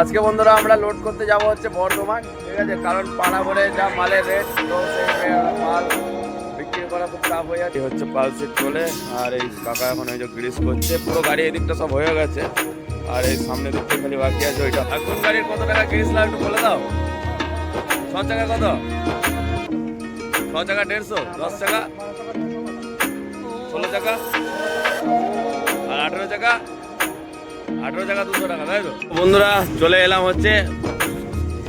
আজকে বন্ধুরা আমরা লোড করতে যাব হচ্ছে বর্ধমান, ঠিক আছে? কারণ পাড়া ভরে যা মালের রেট তো সেই মাল বিক্রি করা খুব চাপ হয়ে যাচ্ছে। হচ্ছে পালসিট চলে, আর এই কাকা এখন ওই যে গ্রিস করছে, পুরো গাড়ি এদিকটা সব হয়ে গেছে। আর এই সামনে দিকটা খালি বাকি আছে, ওইটা। আর কোন গাড়ির কত টাকা গ্রিস লাগে একটু বলে দাও? ছ টাকা কত? ছ টাকা দেড়শো, দশ টাকা ষোলো টাকা আর আঠেরো টাকা আঠেরো টাকা দুশো টাকা তাই তো? বন্ধুরা চলে এলাম হচ্ছে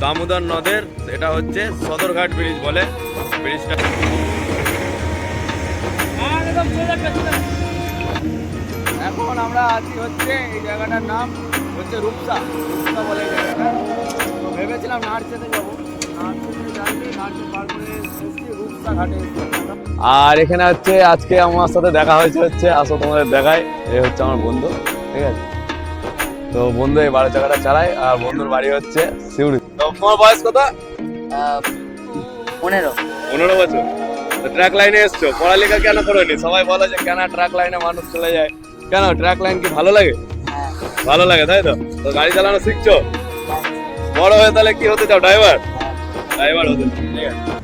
দামোদর নদের এটা হচ্ছে সদরঘাট ব্রিজ বলে। ব্রিজটা এখন আমরা আছি হচ্ছে এই জায়গাটার নাম হচ্ছে রূপসা। রূপসা বলে জায়গাটা। তো ভেবেছিলাম নার্সেতে যাব। আর এখানে হচ্ছে আজকে আমার সাথে দেখা হয়েছে হচ্ছে আসো তোমাদের দেখায়। এ হচ্ছে আমার বন্ধু ঠিক আছে? তো বন্ধু এই বারো চাকাটা চালায় আর বন্ধুর বাড়ি হচ্ছে সিউড়ি। তো তোমার বয়স কত? পনেরো। পনেরো বছর। ট্র্যাক লাইনে এসছো। পড়ালেখা কেন করোনি? সবাই বলে যে কেন ট্র্যাক লাইনে মানুষ চলে যায়? কেন? ট্র্যাক লাইন কি ভালো লাগে? হ্যাঁ। ভালো লাগে তাই তো? তো গাড়ি চালানো শিখছো? বড় হয়ে তাহলে কি হতে চাও ড্রাইভার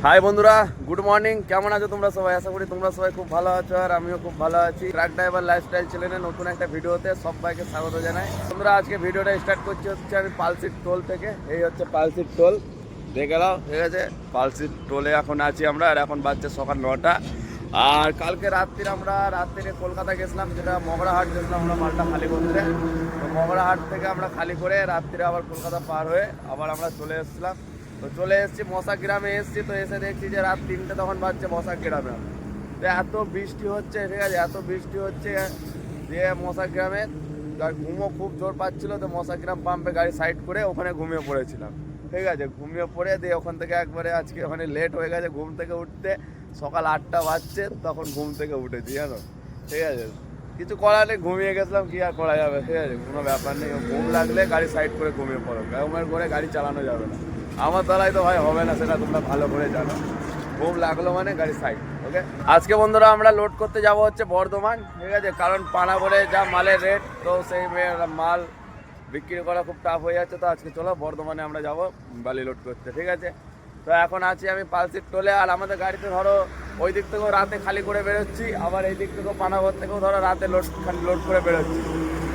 হাই বন্ধুরা গুড মর্নিং কেমন আছো তোমরা সবাই? আশা করি তোমরা সবাই খুব ভালো আছো আর আমিও খুব ভালো আছি। ট্রাক ড্রাইভার লাইফস্টাইল চ্যানেলে নতুন একটা ভিডিওতে সবাইকে স্বাগত জানাই। তোমরা আজকে ভিডিওটা স্টার্ট করছি হচ্ছে আমি পালসিট টোল থেকে। এই হচ্ছে পালসিট টোল দেখে নাও, ঠিক আছে? পালসিট টোলে এখন আছি আমরা আর এখন বাজছে সকাল নটা। আর কালকে রাত্রির আমরা, রাত্রিরে কলকাতা গেছিলাম, যেটা মগরাহাট গেছিলাম আমরা মালটা খালি করতে। তো মগরাহাট থেকে আমরা খালি করে রাত্রিরে আবার কলকাতা পার হয়ে আবার আমরা চলে এসেছিলাম। তো চলে এসেছি মশা গ্রামে এসেছি তো এসে দেখছি যে রাত তিনটে তখন বাজছে মশা গ্রামে তো এত বৃষ্টি হচ্ছে, ঠিক আছে? এত বৃষ্টি হচ্ছে যে মশা গ্রামে ঘুমও খুব জোর পাচ্ছিল, তো মশা গ্রাম পাম্পে গাড়ি সাইড করে ওখানে ঘুমিয়ে পড়েছিলাম। ঠিক আছে? ঘুমিয়ে পড়ে দিয়ে ওখান থেকে একবারে আজকে ওখানে লেট হয়ে গেছে ঘুম থেকে উঠতে। সকাল আটটা বাজছে, তখন ঘুম থেকে উঠেছি, জানো? ঠিক আছে? কিছু করার নেই, ঘুমিয়ে গেছিলাম, কি আর করা যাবে? ঠিক আছে? কোনো ব্যাপার নেই, ঘুম লাগলে গাড়ি সাইড করে ঘুমিয়ে পড়ো। ঘুমের করে গাড়ি চালানো যাবে না। আমার দ্বারাই তো ভাই হবে না, সেটা তোমরা ভালো করে জানো। ঘুম লাগল মানে গাড়ি সাইড ওকে আজকে বন্ধুরা আমরা লোড করতে যাব হচ্ছে বর্ধমান, ঠিক আছে? কারণ পানা করে যা মালের রেট তো সেই মাল বিক্রি করা খুব টাফ হয়ে যাচ্ছে, তো আজকে চলো বর্ধমানে আমরা যাব বালি লোড করতে, ঠিক আছে? তো এখন আছি আমি পালসিট টোলে, আর আমাদের গাড়িতে ধরো ওই দিক থেকেও রাতে খালি করে বেরোচ্ছি, আবার এই দিক থেকেও পানাগড় থেকেও ধরো রাতে লোড লোড করে বেরোচ্ছি।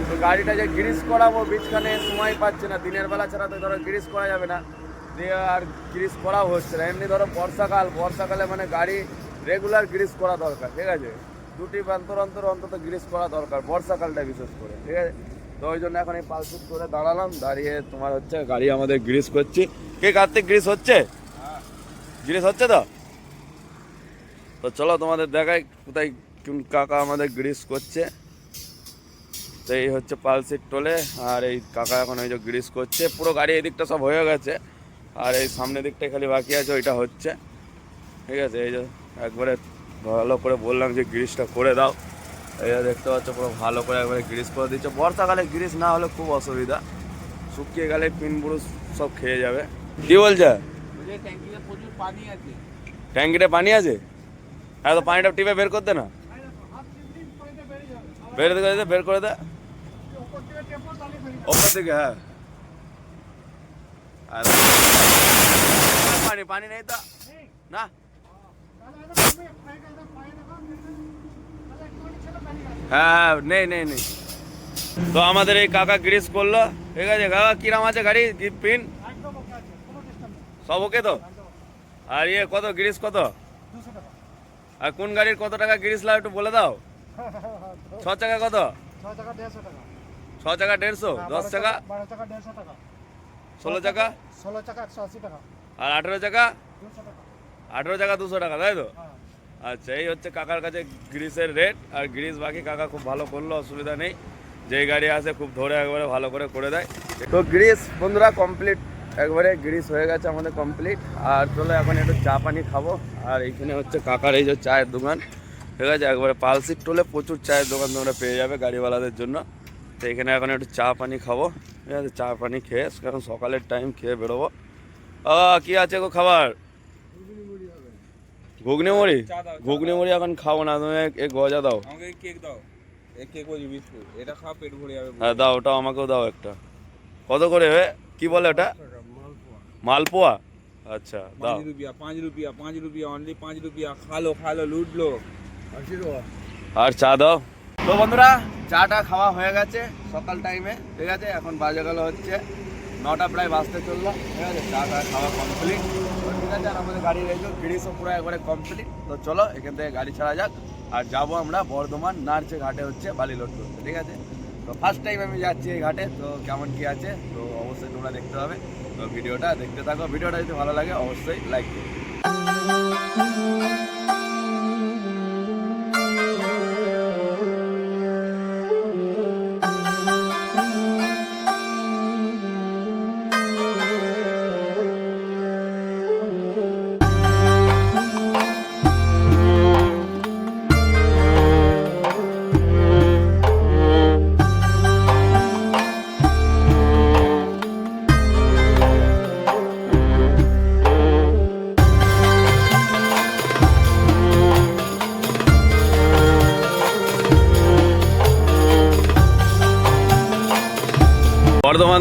তো গাড়িটা যে গ্রিস করাবো, বীজখানে সময় পাচ্ছে না, দিনের বেলা ছাড়া তো ধরো গ্রিস করা যাবে না। দিয়ে আর গ্রিস করাও হচ্ছে না। এমনি ধরো বর্ষাকাল, বর্ষাকালে মানে গাড়ি রেগুলার গ্রিস করা দরকার, ঠিক আছে? দুটি অন্তর অন্তর অন্তত গ্রিস করা দরকার, বর্ষাকালটা বিশেষ করে, ঠিক আছে? তো ওই জন্য এখন এই পালসুট করে দাঁড়ালাম, দাঁড়িয়ে তোমার হচ্ছে গাড়ি আমাদের গ্রিস করছি। কে কার্তিক, গ্রিস হচ্ছে? গ্রিস হচ্ছে তো? তো চলো তোমাদের দেখাই কোথায় কোন কাকা আমাদের গ্রিস করছে। তো এই হচ্ছে পালসিট টোলে, আর এই কাকা এখন ওই যে গ্রিস করছে, পুরো গাড়ি এদিকটা সব হয়ে গেছে। আর এই সামনের দিকটাই খালি বাকি আছে, ওইটা হচ্ছে। ঠিক আছে, এই যে একবারে ভালো করে বললাম যে গ্রিসটা করে দাও। এই দেখতে পাচ্ছ, পুরো ভালো করে একবারে গ্রিস করে দিচ্ছে। বর্ষাকালে গ্রিস না হলে খুব অসুবিধা। শুকিয়ে গেলে পিন বুরুষ সব খেয়ে যাবে। কি বলছে? ট্যাঙ্কিতে পানি আছে? হ্যাঁ তো পানিটা টিপে বের করতে না? বের করে দে, বের করে দে। ওপর থেকে হ্যাঁ। আর পানি পানি নেই তো না হ্যাঁ নেই নেই নেই তো আমাদের এই কাকা গ্রিস করল ঠিক আছে কাকা কিরাম আছে গাড়ি পিন সব ওকে তো আর ইয়ে কত গ্রিস কত আর কোন গাড়ির কত টাকা গ্রিস লাগে একটু বলে দাও ছ চাকা কত ছ চাকা দেড়শো দশ চাকা বারো টাকা দেড়শো টাকা ষোলো চাকা? ষোলো টাকা একশো আশি টাকা। আর আঠেরো চাকা? আঠেরো চাকা দুশো টাকা তাই তো? হ্যাঁ। আচ্ছা এই হচ্ছে কাকার কাছে গ্রিসের রেট আর গ্রিস বাকি কাকা খুব ভালো করল অসুবিধা নেই। যেই গাড়ি আসে খুব ধরে একবারে ভালো করে করে দেয়। তো গ্রিস বন্ধুরা কমপ্লিট একবারে গ্রিস হয়ে গেছে আমাদের কমপ্লিট আর চলো এখন একটু চা পানি খাব। আর এইখানে হচ্ছে কাকার এই যে চায়ের দোকান। ঠিক আছে একবারে পালসিট টোলে প্রচুর চায়ের দোকান তোমরা পেয়ে যাবে গাড়িওয়ালাদের জন্য। তো এখানে এখন একটু চা পানি খাব। ঠিক আছে চা পানি খেয়ে কারণ সকালের টাইম খেয়ে বেরোবো। কি আছে গো খাবার? ঘুগনি মুড়ি ঘুগনি মুড়ি এখন খাব না তুমি এক গজা দাও। কেক দাও। এটা খাও পেট ভরে যাবে হ্যাঁ দাও ওটা আমাকেও দাও একটা। কত করে হে? কি বলে ওটা? মালপোয়া। আচ্ছা দাও। রুপিয়া পাঁচ রুপিয়া পাঁচ রুপিয়া অনলি পাঁচ রুপিয়া। খালো খালো লুটলো। আর চা দাও। তো বন্ধুরা, চাটা খাওয়া হয়ে গেছে, সকাল টাইমে ঠিক আছে? এখন বাজে গেল হচ্ছে নটা, প্রায় বাজতে চলল, ঠিক আছে? চা টা খাওয়া কমপ্লিট ঠিক আছে, আর আমাদের গাড়ি রয়েছে ব্রিজও পুরো একবারে কমপ্লিট তো চলো, এখান থেকে গাড়ি ছাড়া যাক। আর যাব আমরা বর্ধমান নার্চে ঘাটে হচ্ছে বালি লোড করতে ঠিক আছে? তো ফার্স্ট টাইম আমি যাচ্ছি এই ঘাটে, তো কেমন কি আছে? তো অবশ্যই তোমরা দেখতে হবে। তো ভিডিওটা দেখতে থাকো। ভিডিওটা যদি ভালো লাগে, অবশ্যই লাইক করো।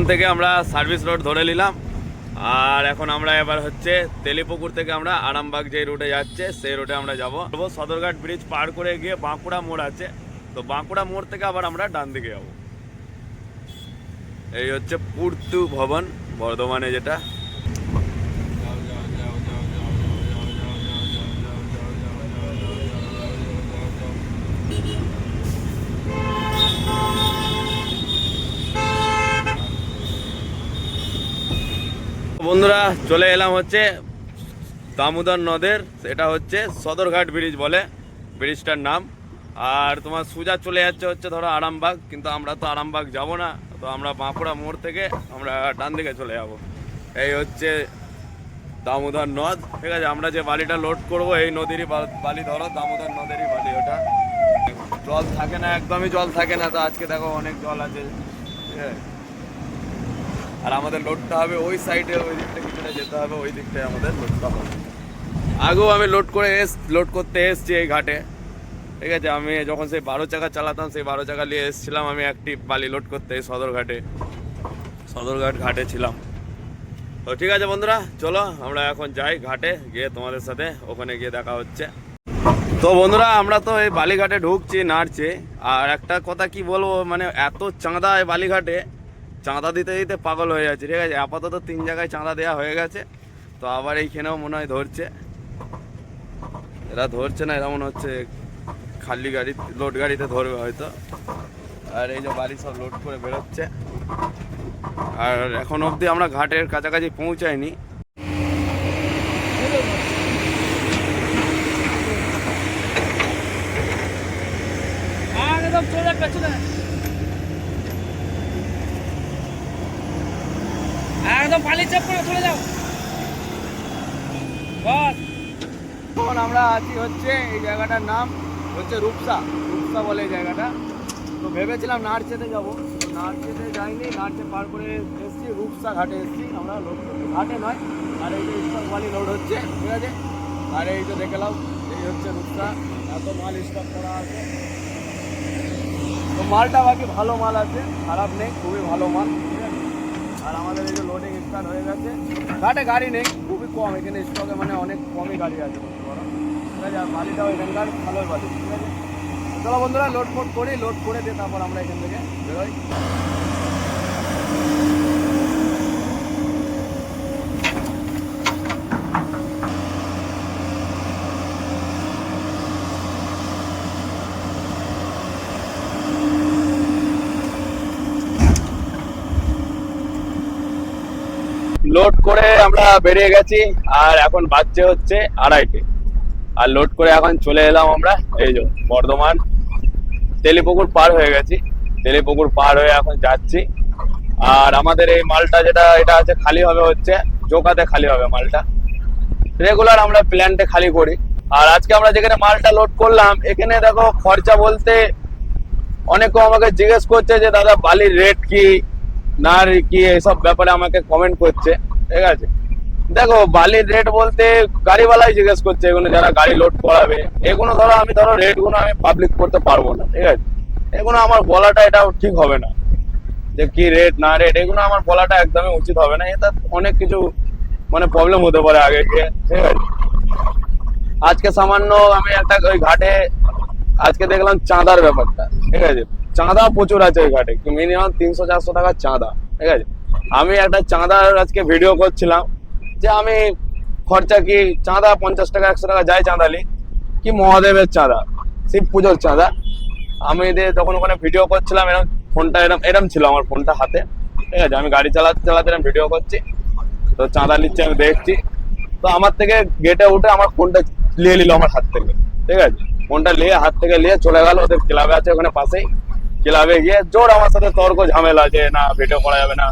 থেকে আমরা সার্ভিস রোড ধরে নিলাম। আর এখন আমরা এবার হচ্ছে তেলিপুকুর থেকে আমরা আরামবাগ যে রুটে যাচ্ছে, সেই রুটে আমরা যাব। সদরঘাট ব্রিজ পার করে গিয়ে বাঁকুড়া মোড় আছে। তো বাঁকুড়া মোড় থেকে আবার আমরা ডান দিকে যাব। এই হচ্ছে পূর্তু ভবন, বর্ধমানে যেটা। বন্ধুরা, চলে এলাম হচ্ছে দামোদর নদের, এটা হচ্ছে সদরঘাট ব্রিজ বলে, ব্রিজটার নাম। আর তোমার সোজা চলে যাচ্ছে হচ্ছে ধরো আরামবাগ, কিন্তু আমরা তো আরামবাগ যাব না, তো আমরা বাঁকুড়া মোড় থেকে আমরা ডান দিকে চলে যাব। এই হচ্ছে দামোদর নদ, ঠিক আছে? আমরা যে বালিটা লোড করব, এই নদীরই বালি ধরো, দামোদর নদেরই বালি ওটা। জল থাকে না, একদমই জল থাকে না, তো আজকে দেখো অনেক জল আছে। ঠিক আছে? আর আমাদের লোডটা হবে ওই সাইডে ওই দিকটা কিছুটা যেতে হবে, ওই দিকটায় আমাদের লোডটা হবে। আগেও আমি লোড করে এস, লোড করতে এসছি এই ঘাটে। ঠিক আছে, আমি যখন সেই বারো চাকা চালাতাম, সেই বারো চাকা নিয়ে এসেছিলাম আমি একটি বালি লোড করতে এই সদরঘাটে সদরঘাট ঘাটে ছিলাম। তো ঠিক আছে বন্ধুরা, চলো আমরা এখন যাই ঘাটে, গিয়ে তোমাদের সাথে ওখানে গিয়ে দেখা হচ্ছে। তো বন্ধুরা, আমরা তো এই বালিঘাটে ঢুকছি, নাড়ছি। আর একটা কথা কি বলব মানে এত চাঁদা এই বালিঘাটে চাঁদা দিতে দিতে পাগল হয়ে যাচ্ছে, ঠিক আছে? আপাতত তিন জায়গায় চাঁদা দেওয়া হয়ে গেছে। তো আবার এইখানেও মনে হয় ধরছে। এরা ধরছে না, এরা মনে হচ্ছে খালি গাড়ি, লোড গাড়িতে ধরবে হয়তো। আর এই যে বাড়ি সব লোড করে বেরোচ্ছে। আর এখন অবধি আমরা ঘাটের কাছাকাছি পৌঁছাইনি। চলে পেছনে একদম পালি চাপ করে চলে যাও। বস। এখন আমরা আছি হচ্ছে এই জায়গাটার নাম হচ্ছে রূপসা। রূপসা বলে এই জায়গাটা। তো ভেবেছিলাম নারচেতে যাব। নারচেতে যাইনি নারচে পার করে এসেছি, রূপসা ঘাটে এসেছি। আমরা ঘাটে নয়, আর এই যে স্টক বালি লোড হচ্ছে, ঠিক আছে? আর এই যে দেখে এই হচ্ছে রূপসা। এত মাল স্টক করা আছে। তো মালটা বাকি ভালো মাল আছে, খারাপ নেই, খুবই ভালো মাল, ঠিক আছে? আর আমাদের এই যে লোডিং স্টার্ট হয়ে গেছে। ঘাটে গাড়ি নেই, খুবই কম। এখানে স্টকে মানে অনেক কমই গাড়ি আছে, বলতে পারো। ঠিক আছে, আর বালিটাও এখানকার ভালোই বালি, ঠিক আছে? চলো বন্ধুরা লোড ফোড করি লোড করে দিয়ে তারপর আমরা এখান থেকে বেরোই। লোড করে আমরা বেরিয়ে গেছি, আর এখন বাজছে হচ্ছে আড়াইটে। আর লোড করে এখন চলে এলাম আমরা, এই যে বর্ধমান। তেলিপুকুর পার হয়ে গেছি, তেলিপুকুর পার হয়ে এখন যাচ্ছি। আর আমাদের এই মালটা যেটা, এটা আছে খালি হবে হচ্ছে, জোকাতে খালি হবে মালটা। রেগুলার আমরা প্ল্যান্টে খালি করি। আর আজকে আমরা যেখানে মালটা লোড করলাম, এখানে দেখো খরচা বলতে অনেকে আমাকে জিজ্ঞেস করছে যে, দাদা বালির রেট কি? না রে কি, এসব ব্যাপারে আমাকে কমেন্ট করছে, ঠিক আছে? দেখো, বালির রেট বলতে গাড়িওয়ালাই জিজ্ঞেস করছে, এগুলো যারা গাড়ি লোড করাবে, এগুলো ধরো আমি ধরো রেটগুলো আমি পাবলিক করতে পারব না, ঠিক আছে? এগুলো আমার বলাটা এটা ঠিক হবে না, যে কি রেট না রেট এগুলো আমার বলাটা একদমই উচিত হবে না, এটা অনেক কিছু মানে প্রবলেম হতে পারে আগে ঠিক আছে? আজকে সামান্য আমি একটা ওই ঘাটে, আজকে দেখলাম চাঁদার ব্যাপারটা, ঠিক আছে? চাঁদা প্রচুর আছে ওই ঘাটে। মিনিমাম তিনশো, চারশো টাকার চাঁদা, ঠিক আছে? আমি একটা চাঁদার আজকে ভিডিও করছিলাম যে আমি খরচা কি চাঁদা পঞ্চাশ টাকা, একশো টাকা যাই চাঁদালি। কি মহাদেবের চাঁদা? শিব পুজোর চাঁদা। আমি তখন ওখানে ভিডিও করছিলাম এরকম ফোনটা এরকম এরম ছিল আমার ফোনটা হাতে, ঠিক আছে? আমি গাড়ি চালাতে চালাতে এরকম ভিডিও করছি। তো চাঁদা নিচ্ছে, আমি দেখছি। তো আমার থেকে গেটে উঠে আমার ফোনটা নিয়ে নিল আমার হাত থেকে, ঠিক আছে? ফোনটা নিয়ে হাত থেকে নিয়ে চলে গেল, ওদের ক্লাবে আছে ওখানে পাশেই। ক্লাবে গিয়ে জোর আমার সাথে তর্ক ঝামেলা যে না ভিডিও করা যাবে না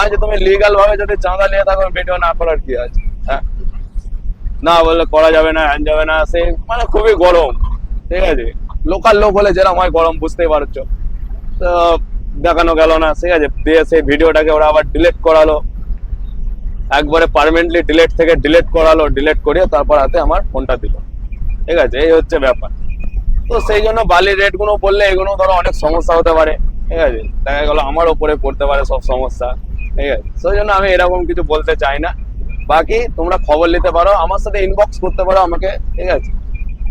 আজ তুমি লিগাল ভাবে যদি চাঁদা নিয়ে থাকো ভিডিও না করার কি আছে হ্যাঁ না বললে করা যাবে না হ্যান যাবে না সে মানে খুবই গরম ঠিক আছে লোকাল লোক হলে যেরকম হয় গরম বুঝতেই পারছ তো দেখানো গেল না ঠিক আছে দিয়ে সেই ভিডিওটাকে ওরা আবার ডিলেট করালো একবারে পার্মানেন্টলি ডিলেট থেকে ডিলেট করালো ডিলেট করিয়ে তারপর হাতে আমার ফোনটা দিল। ঠিক আছে, এই হচ্ছে ব্যাপার। তো সেই জন্য বালির রেটগুলো বললে এগুলো ধরো অনেক সমস্যা হতে পারে, ঠিক আছে? দেখা গেলো আমার ওপরে পড়তে পারে সব সমস্যা, ঠিক আছে? সেই জন্য আমি এরকম কিছু বলতে চাই না। বাকি তোমরা খবর নিতে পারো, আমার সাথে ইনবক্স করতে পারো আমাকে, ঠিক আছে?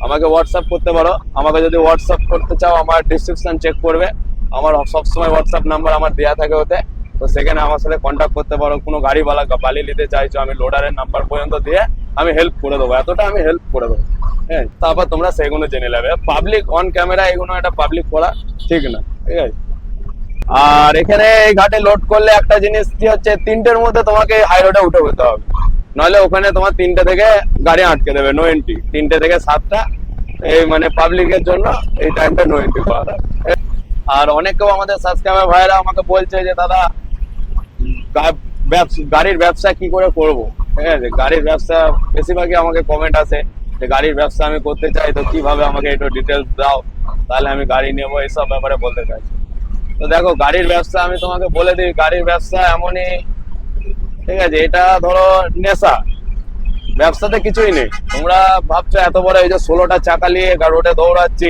আমাকে হোয়াটসঅ্যাপ করতে পারো। আমাকে যদি হোয়াটসঅ্যাপ করতে চাও, আমার ডিসক্রিপশন চেক করবে। আমার সবসময় হোয়াটসঅ্যাপ নাম্বার আমার দেওয়া থাকে ওতে। তো সেখানে আমার সাথে কন্ট্যাক্ট করতে পারো। কোনো গাড়িওয়ালা বালি নিতে চাইছো, আমি লোডারের নাম্বার পর্যন্ত দিয়ে আমি হেল্প করে দেবো। এতটা আমি হেল্প করে দেবো। হ্যাঁ তারপর তোমরা সেগুলো জেনে নেবে। পাবলিক অন ক্যামেরা এগুলো একটা পাবলিক করা ঠিক না? ঠিক আছে? আর এখানে এই ঘাটে লোড করলে একটা জিনিস কি হচ্ছে, তিনটের মধ্যে তোমাকে হাই রোডে উঠে যেতে হবে। নাহলে ওখানে তোমার তিনটে থেকে গাড়ি আটকে দেবে নো এন্ট্রি তিনটে থেকে সাতটা, এই মানে পাবলিকের জন্য এই টাইমটা নো এন্ট্রি থাকে। আর অনেকেও আমাদের সাবস্ক্রাইবার ভাইরা আমাকে বলছে যে, দাদা গাড়ির ব্যবসা কি করে করব? ঠিক আছে? গাড়ির ব্যবসা, বেশিরভাগই আমাকে কমেন্ট আসে। গাড়ির ব্যবসা আমি করতে চাই, তো কীভাবে আমাকে একটু ডিটেলস দাও, তাহলে আমি গাড়ি নেব এইসব ব্যাপারে বলতে চাই তো দেখো, গাড়ির ব্যবসা আমি তোমাকে বলে দিই, গাড়ির ব্যবসা এমনই, ঠিক আছে, এটা ধরো নেশা। ব্যবসাতে কিছুই নেই। তোমরা ভাবছ এত বড় এই যে ষোলোটা চাকা নিয়ে রোডে দৌড়াচ্ছি,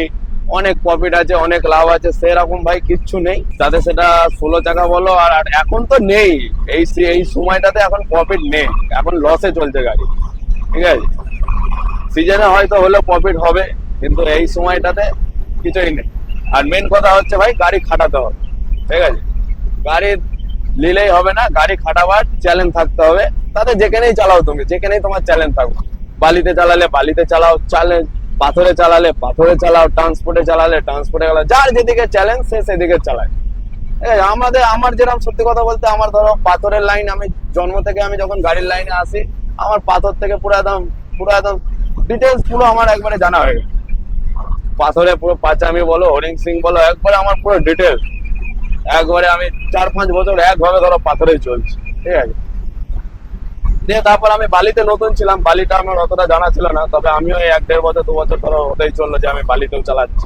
অনেক প্রফিট আছে, অনেক লাভ আছে, সেরকম ভাই কিচ্ছু নেই। তাতে সেটা ষোলো চাকা বলো, আর এখন তো নেই, এই এই সময়টাতে এখন প্রফিট নেই, এখন লসে চলছে গাড়ি, ঠিক আছে। সিজনে হয়তো হলে প্রফিট হবে, কিন্তু এই সময়টাতে কিছুই নেই। আর মেন কথা হচ্ছে ভাই, গাড়ি খাটাতে হবে, ঠিক আছে? গাড়ি নিলেই হবে না, গাড়ি খাটাবার চ্যালেঞ্জ থাকতে হবে। তাতে যেখানেই চালাও তুমি, যেখানেই তোমার চ্যালেঞ্জ থাকো বালিতে চালালে বালিতে চালাও চ্যালেঞ্জ পাথরে চালালে পাথরে চালাও ট্রান্সপোর্টে চালালে ট্রান্সপোর্টে চালাও, যার যেদিকে চ্যালেঞ্জ সে সেদিকে চালায়। ঠিক আছে? আমাদের, আমার যেরকম সত্যি কথা বলতে, আমার ধরো পাথরের লাইন আমি, জন্ম থেকে আমি যখন গাড়ির লাইনে আসি, আমার পাথর থেকে পুরো একদম পুরো একদম ডিটেলস পুরো আমার একবারে জানা হয়ে গেছে। পাথরে পুরো পাচামি বলো হরিং সিং বলো, একবারে আমার পুরো ডিটেলস একবারে আমি চার পাঁচ বছর একভাবে ধরো পাথরেই চলছি, ঠিক আছে? দিয়ে তারপর আমি বালিতে নতুন ছিলাম, বালিটা আমার অতটা জানা ছিল না, তবে আমিও এই এক দেড় বছর, দু বছর ধরো হতেই চলল যে আমি বালিতেও চালাচ্ছি।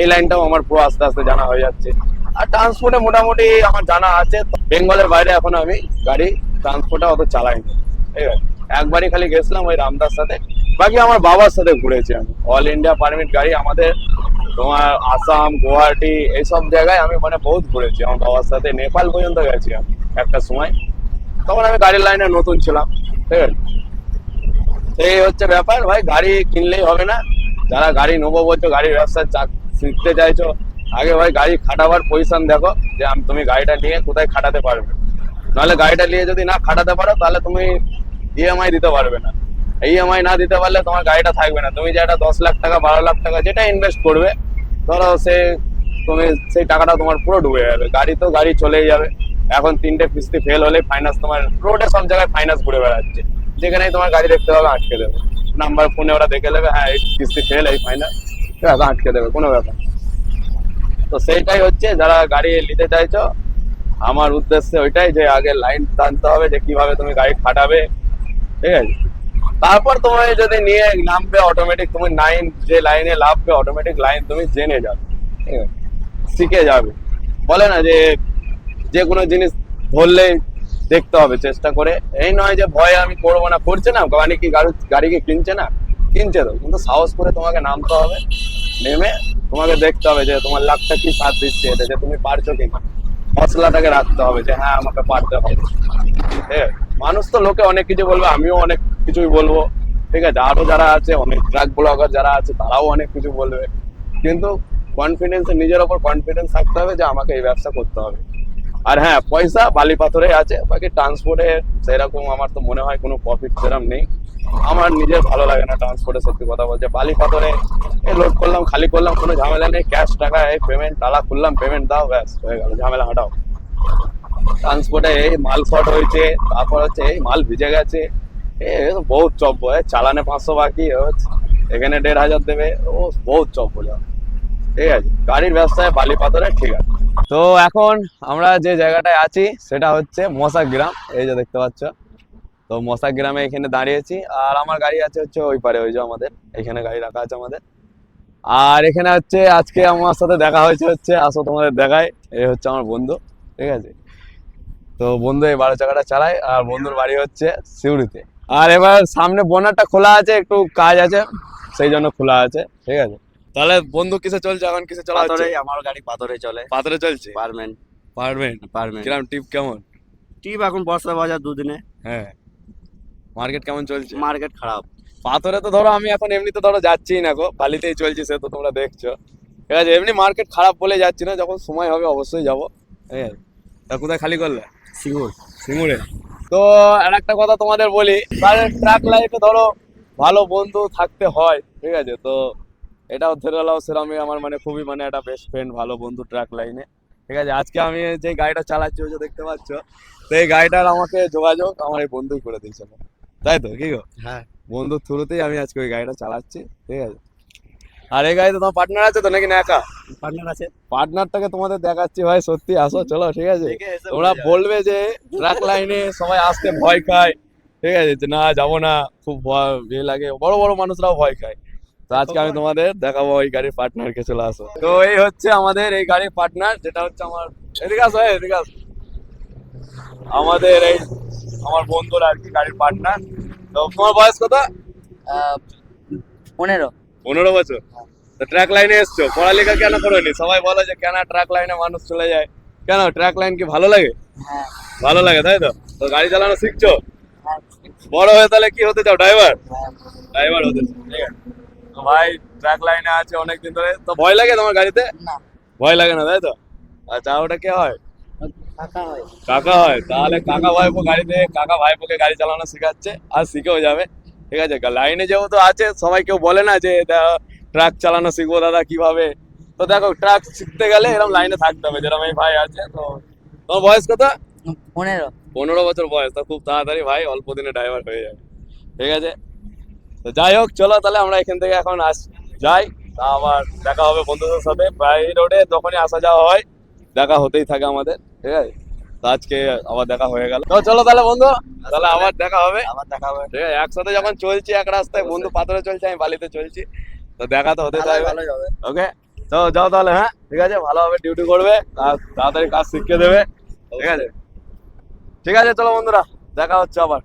এই লাইনটাও আমার পুরো আস্তে আস্তে জানা হয়ে যাচ্ছে। আর ট্রান্সপোর্টে মোটামুটি আমার জানা আছে, বেঙ্গলের বাইরে এখন আমি গাড়ি ট্রান্সপোর্টে অত চালাইনি ঠিক আছে? একবারই খালি গেছিলাম ওই রামদার সাথে। বাকি আমার বাবার সাথে ঘুরেছি আমি। অল ইন্ডিয়া পারমিট গাড়ি আমাদের, তোমার আসাম, গুয়াহাটি এইসব জায়গায় আমি মানে বহুত ঘুরেছি। আমার বাবার সাথে নেপাল পর্যন্ত গেছি আমি একটা সময়। তখন আমি গাড়ির লাইনে নতুন ছিলাম, ঠিক আছে? এই হচ্ছে ব্যাপার, ভাই, গাড়ি কিনলেই হবে না। যারা গাড়ি নেব বলছো, গাড়ির ব্যবসা শিখতে চাইছো, আগে ভাই, গাড়ি খাটাবার পজিশন দেখো, যে তুমি গাড়িটা নিয়ে কোথায় খাটাতে পারবে। নাহলে গাড়িটা নিয়ে যদি না খাটাতে পারো, তাহলে তুমি ইএমআই দিতে পারবে না। ইএমআই না দিতে পারলে তোমার গাড়িটা থাকবে না। তুমি যেটা দশ লাখ টাকা, বারো লাখ টাকা যেটা ইনভেস্ট করবে, ধরো সে, তুমি সেই টাকাটা তোমার পুরো ডুবে যাবে। গাড়ি তো গাড়ি চলেই যাবে। এখন তিনটে কিস্তি ফেল হলে ফাইন্যান্স তোমার রোডে সব জায়গায় ফাইন্যান্স ঘুরে বেড়াচ্ছে। যেখানেই তোমার গাড়ি দেখতে পাবে, আটকে দেবে। নাম্বার ফোনে ওরা দেখে নেবে হ্যাঁ এই কিস্তি ফেল এই ফাইন্যান্স আটকে দেবে, কোনো ব্যাপার তো সেইটাই হচ্ছে, যারা গাড়ি নিতে চাইছো, আমার উদ্দেশ্যে ওইটাই যে আগে লাইন টানতে হবে যে কীভাবে তুমি গাড়ি খাটাবে। ঠিক আছে? তারপর তোমায় যদি নিয়ে নামবে অটোমেটিক তুমি লাইন যে লাইনে লাভবে অটোমেটিক লাইন তুমি জেনে যাবে, ঠিক শিখে যাবে। বলে না যে যে কোনো জিনিস ধরলে দেখতে হবে, চেষ্টা করে। এই নয় যে ভয় আমি করব না, করছে না গাড়ি কি গাড়ি গাড়িকে কিনছে না? কিনছে তো, কিন্তু সাহস করে তোমাকে নামতে হবে। নেমে তোমাকে দেখতে হবে যে তোমার লাখটা কি সাথ দিচ্ছে এটা, যে তুমি পারছ কিনা। হসলাটাকে রাখতে হবে যে হ্যাঁ আমাকে পারতে হবে। ঠিক মানুষ তো লোকে অনেক কিছু বলবে, আমিও অনেক কিছুই বলব। ঠিক আছে? আরও যারা আছে, অনেক ট্রাক ব্লগার যারা আছে, তারাও অনেক কিছু বলবে। কিন্তু কনফিডেন্স নিজের ওপর কনফিডেন্স থাকতে হবে যে, আমাকে এই ব্যবসা করতে হবে। আর হ্যাঁ পয়সা বালি পাথরে আছে, বাকি ট্রান্সপোর্টে সেরকম আমার তো মনে হয় কোনো প্রফিট সেরকম নেই। আমার নিজের ভালো লাগে না ট্রান্সপোর্টে সত্যি কথা বলছে বালি পাথরে লোড করলাম, খালি করলাম, কোনো ঝামেলা নেই। ক্যাশ টাকা, এই পেমেন্ট তালা খুললাম পেমেন্ট দাও, ব্যাস, হয়ে গেল। ঝামেলা হাঁটাও। ট্রান্সপোর্টে এই মাল শর্ট হয়েছে, তারপর হচ্ছে এই মাল ভিজে গেছে। এ বহুত চপ চালানে পাঁচশো বাকি এখানে দেড় হাজার দেবে, ও বহুত চপ বলে ঠিক আছে, গাড়ির ব্যবসায় বালি পাথরে ঠিক আছে। তো এখন আমরা যে জায়গাটায় আছি, সেটা হচ্ছে মশা গ্রাম, এই যে দেখতে পাচ্ছ। তো মশা গ্রামে এখানে দাঁড়িয়েছি আর আমার গাড়ি আছে হচ্ছে ওই পারে ওই যে আমাদের এখানে গাড়ি রাখা আছে আমাদের। আর এখানে হচ্ছে আজকে আমার সাথে দেখা হয়েছে হচ্ছে আসো তোমাদের দেখায় এই হচ্ছে আমার বন্ধু ঠিক আছে? তো বন্ধু এই বারো চাকাটা চালায় আর বন্ধুর বাড়ি হচ্ছে সিউড়িতে। আর এবার সামনে বোনারটা খোলা আছে একটু কাজ আছে সেই জন্য খোলা আছে ঠিক আছে? তাহলে বন্ধু কিসে চলছে এখন কিসে চলা হচ্ছে? আমার গাড়ি পাথরে চলে। পাথরে চলছে? পারমেন্ট পারবেন পারমেন্ট কিরাম টিপ কেমন? টিপ এখন বর্ষা বাজার দুদিনে। হ্যাঁ। মার্কেট কেমন চলছে? মার্কেট খারাপ। পাথরে তো ধরো আমি এখন এমনিতে ধরো যাচ্ছি না গো বালিতেই চলছে সে তো তোমরা দেখছ। ঠিক আছে এমনি মার্কেট খারাপ বলে যাচ্ছি না যখন সময় হবে অবশ্যই যাব। ঠিক আছে তা কোথায় খালি করলে? সিঙ্গুর। সিঙ্গুরে। তো আর একটা কথা তোমাদের বলি ট্রাক লাইফে ধরো ভালো বন্ধু থাকতে হয় ঠিক আছে? তো এটাও ধরে নাও সেরকমই আমার মানে খুবই মানে একটা বেস্ট ফ্রেন্ড ভালো বন্ধু ট্রাক লাইনে ঠিক আছে আজকে আমি যে গাড়িটা চালাচ্ছি ওই যে দেখতে পাচ্ছ তো এই গাড়িটার আমাকে যোগাযোগ আমার এই বন্ধুই করে দিয়েছিল তাই তো? কি গো? হ্যাঁ। বন্ধুর থ্রুতেই আমি আজকে ওই গাড়িটা চালাচ্ছি ঠিক আছে? আর এই গাড়িতে তোমার পার্টনার আছে তো নাকি না একা? পার্টনার আছে। পার্টনারটাকে তোমাদের দেখাচ্ছি ভাই সত্যি আসো চলো ঠিক আছে? তোমরা বলবে যে ট্রাক লাইনে সবাই আসতে ভয় খায় ঠিক আছে? যে না যাব না খুব ভয় ইয়ে লাগে বড় বড় মানুষরাও ভয় খায়। তো আজকে আমি তোমাদের দেখাবো ওই গাড়ির পার্টনারকে চলে আসো। তো এই হচ্ছে আমাদের এই গাড়ির পার্টনার যেটা হচ্ছে আমার এদিকে আসো এদিকে আসো। আমাদের এই আমার বন্ধুর আর কি গাড়ির পার্টনার তো তোমার বয়স কত? পনেরো। পনেরো বছর? তো ট্র্যাক লাইনে এসছো। পড়ালেখা কেন করোনি? সবাই বলে যে কেন ট্র্যাক লাইনে মানুষ চলে যায়? কেন? ট্র্যাক লাইন কি ভালো লাগে? হ্যাঁ। ভালো লাগে তাই তো? তো গাড়ি চালানো শিখছো? বড় হয়ে তাহলে কি হতে চাও ড্রাইভার ড্রাইভার হতে ঠিক আছে। তো ভাই ট্র্যাক লাইনে আছে অনেকদিন ধরে। তো ভয় লাগে তোমার গাড়িতে? ভয় লাগে না তাই তো? আচ্ছা ওটা কে হয়? কাকা হয়। তাহলে কাকা ভাইপো গাড়িতে কাকা ভাইপোকে গাড়ি চালানো শেখাচ্ছে আর শিখেও যাবে। ঠিক আছে লাইনে যেহেতু আছে সবাই কেউ বলে না যে ট্রাক চালানো শিখব দাদা কীভাবে। তো দেখো ট্রাক শিখতে গেলে এরকম লাইনে থাকতে হবে যেরকম এই ভাই আছে তো তোমার বয়স কত? পনেরো। পনেরো বছর বয়স তো খুব তাড়াতাড়ি ভাই অল্প দিনে ড্রাইভার হয়ে যাবে। ঠিক আছে? তো যাই হোক চলো তাহলে আমরা এখান থেকে এখন আস যাই তা আবার দেখা হবে বন্ধুদের সাথে। প্রায় রোডে যখনই আসা যাওয়া হয় দেখা হতেই থাকে আমাদের। ঠিক আছে? তো আজকে আবার দেখা হয়ে গেল। তো চলো তাহলে বন্ধু। তাহলে আবার দেখা হবে। আবার দেখা হবে। ঠিক আছে একসাথে যখন চলছি এক রাস্তায় বন্ধু পাথরে চলছে আমি বালিতে চলছি। তো দেখা তো হতে চাই ভালো যাবে ওকে তো যাও তাহলে হ্যাঁ? ঠিক আছে ভালোভাবে ডিউটি করবে তাড়াতাড়ি কাজ শিখিয়ে দেবে। ঠিক আছে? ঠিক আছে চলো বন্ধুরা দেখা হচ্ছে আবার।